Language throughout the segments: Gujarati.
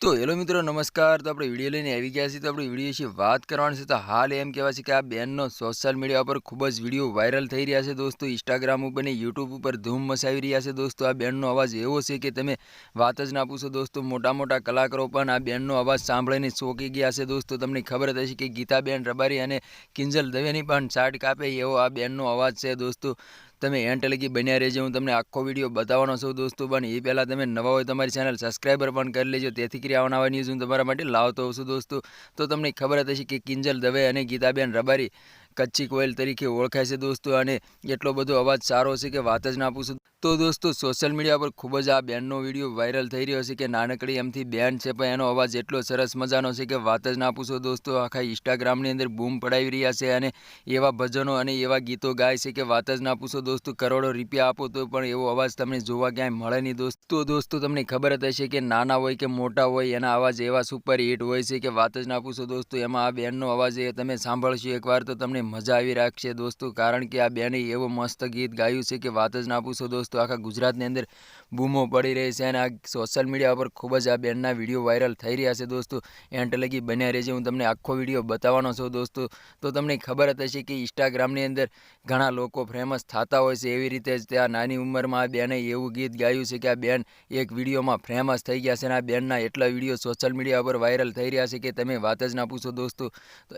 તો હેલો મિત્રો, નમસ્કાર. તો આપણે વીડિયો લઈને આવી ગયા છીએ. તો આપણે વીડિયો વિશે વાત કરવાની છે. તો હાલ એમ કહેવાય છે કે આ બેનનો સોશિયલ મીડિયા પર ખૂબ જ વીડિયો વાયરલ થઈ રહ્યા છે દોસ્તો. ઇન્સ્ટાગ્રામ ઉપર ને યુટ્યુબ ઉપર ધૂમ મચાવી રહ્યા છે દોસ્તો. આ બેનનો અવાજ એવો છે કે તમે વાત જ ના પૂછો દોસ્તો. મોટા મોટા કલાકારો પણ આ બેનનો અવાજ સાંભળીને ચોંકી ગયા છે દોસ્તો. તમને ખબર જ હશે કે ગીતાબેન રબારી અને કિંજલ દવેની પણ ચાટ કાપે એવો આ બેનનો અવાજ છે દોસ્તો. તમે એન્ડ લગી બન્યા રહેજો. હું તમને આખો વીડિયો બતાવવાનો છું દોસ્તો. પણ એ પહેલાં તમે નવા હોય તમારી ચેનલ સબસ્ક્રાઈબર પણ કરી લેજો. તેથી કરી આવવાના નવા ન્યૂઝ હું તમારા માટે લાવતો હોઉં છું દોસ્તો. તો તમને ખબર હશે કે કિંજલ દવે અને ગીતાબેન રબારી કચ્છી કોયલ તરીકે ઓળખાય છે દોસ્તો, અને એટલો બધો અવાજ સારો છે કે વાત જ ના પૂછું. તો દોસ્તો સોશિયલ મીડિયા પર ખૂબ જ આ બેનનો વીડિયો વાયરલ થઈ રહ્યો છે કે નાનકડી એમથી બેન છે, પણ એનો અવાજ એટલો સરસ મજાનો છે કે વાત જ ના પૂછો દોસ્તો. આખા ઇન્સ્ટાગ્રામની અંદર બૂમ પડાવી રહ્યા છે અને એવા ભજનો અને એવા ગીતો ગાય છે કે વાત જ ના પૂછો દોસ્તો. કરોડો રૂપિયા આપો તો પણ એવો અવાજ તમને જોવા ક્યાંય મળે નહીં દોસ્તો. દોસ્તો, તમને ખબર જ હશે કે નાના હોય કે મોટા હોય, એના અવાજ એવા સુપર હિટ હોય છે કે વાત જ ના પૂછો દોસ્તો. એમાં આ બેનનો અવાજ એ તમે સાંભળશો એકવાર તો તમને મજા આવી રાખશે દોસ્તો. કારણ કે આ બેને એવું મસ્ત ગીત ગાયું છે કે વાત જ ના પૂછો દોસ્તો. આખા ગુજરાતની અંદર બૂમો પડી રહી છે અને આ સોશિયલ મીડિયા પર ખૂબ જ આ બેનના વીડિયો વાયરલ થઈ રહ્યા છે દોસ્તો. એન્ટ લગી બન્યા રહેશે હું તમને આખો વીડિયો બતાવવાનો છું દોસ્તો. તો તમને ખબર જ હશે કે ઇન્સ્ટાગ્રામની અંદર ઘણા લોકો ફેમસ થતા હોય છે એવી રીતે જ ત્યાં નાની ઉંમરમાં આ બેને એવું ગીત ગાયું છે કે આ બેન એક વિડીયોમાં ફેમસ થઈ ગયા છે અને આ બેનના એટલા વીડિયો સોશિયલ મીડિયા પર વાયરલ થઈ રહ્યા છે કે તમે વાત જ ના પૂછો દોસ્તો.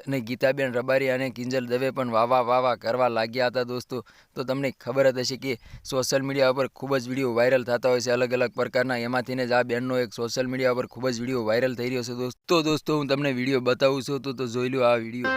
અને ગીતાબેન રબારી અને કિંજલ દવે પણ વાવા વાવા કરવા લાગ્યા હતા દોસ્તો. તો તમને ખબર જ હશે કે સોશિયલ મીડિયા પર ખૂબ જ વીડિયો વાયરલ થતા હોય છે અલગ અલગ પ્રકારના. એમાંથી જ આ બેનનો એક સોશિયલ મીડિયા પર ખૂબ જ વીડિયો વાયરલ થઈ રહ્યો છે દોસ્તો. દોસ્તો, હું તમને વીડિયો બતાવું છું. તો જોઈ લો આ વીડિયો